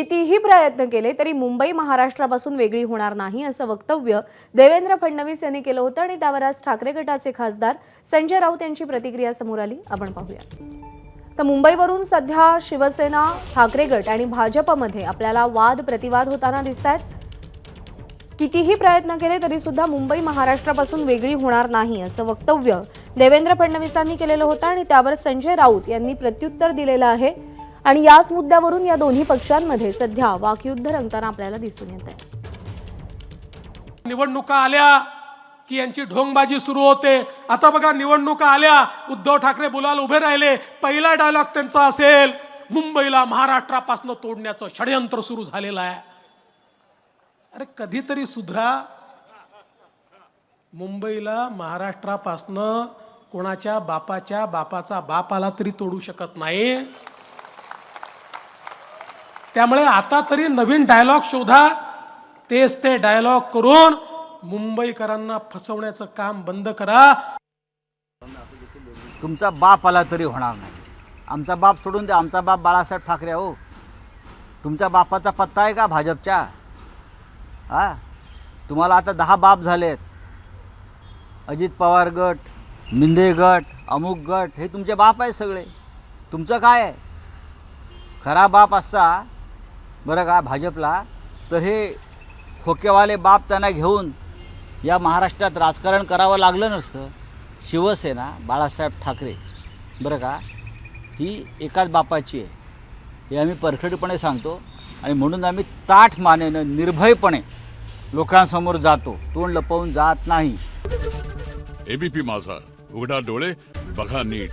कितीही प्रयत्न केले तरी मुंबई महाराष्ट्रापासून वेगळी होणार नाही असं वक्तव्य देवेंद्र फडणवीस यांनी केलं होतं आणि त्यावर आज ठाकरे गटाचे खासदार संजय राऊत यांची प्रतिक्रिया समोर आली. आपण पाहूया. तर मुंबईवरून सध्या शिवसेना ठाकरे गट आणि भाजपमध्ये आपल्याला वाद प्रतिवाद होताना दिसत आहेत कितीही प्रयत्न केले तरी सुद्धा मुंबई महाराष्ट्रापासून वेगळी होणार नाही असं वक्तव्य देवेंद्र फडणवीसांनी केलेलं होतं आणि त्यावर संजय राऊत यांनी प्रत्युत्तर दिलेलं आहे. आणि याच मुद्द्यावरून या दोन्ही पक्षांमध्ये सध्या वाकयुद्ध रंगताना आपल्याला दिसून येत आहे. निवडणुका आल्या की यांची ढोंगबाजी सुरू होते. आता बघा निवडणुका आल्या. उद्धव ठाकरे बोलायला उभे राहिले. पहिला डायलॉग त्यांचा असेल. मुंबईला महाराष्ट्रापासून तोडण्याचं षडयंत्र सुरू झालेलं आहे. अरे कधीतरी सुधरा. मुंबईला महाराष्ट्रापासनं कोणाच्या बापाच्या बापाचा बाप आला तरी तोडू शकत नाही. त्यामुळे आता तरी नवीन डायलॉग शोधा. तेच ते डायलॉग करून मुंबईकरांना फसवण्याचं काम बंद करा. तुमचा बाप आला तरी होणार नाही. आमचा बाप सोडून द्या आमचा बाप बाळासाहेब ठाकरे हो. तुमच्या बापाचा पत्ता आहे का भाजपच्या हा? तुम्हाला आता दहा बाप झालेत. अजित पवार गट मिंदे गट अमुक गट हे तुमचे बाप आहे सगळे. तुमचं काय आहे? खरा बाप असता बरं का भाजपला? तर हे खोकेवाले बाप त्यांना घेऊन या महाराष्ट्रात राजकारण करावं लागलं नसतं. शिवसेना बाळासाहेब ठाकरे. बरं का? ही एकाच बापाची आहे. हे आम्ही परखडपणे सांगतो आणि म्हणून आम्ही ताठ मानेनं निर्भयपणे लोकांसमोर जातो. तोंड लपवून जात नाही. एबीपी माझा. उघडा डोळे बघा नीट.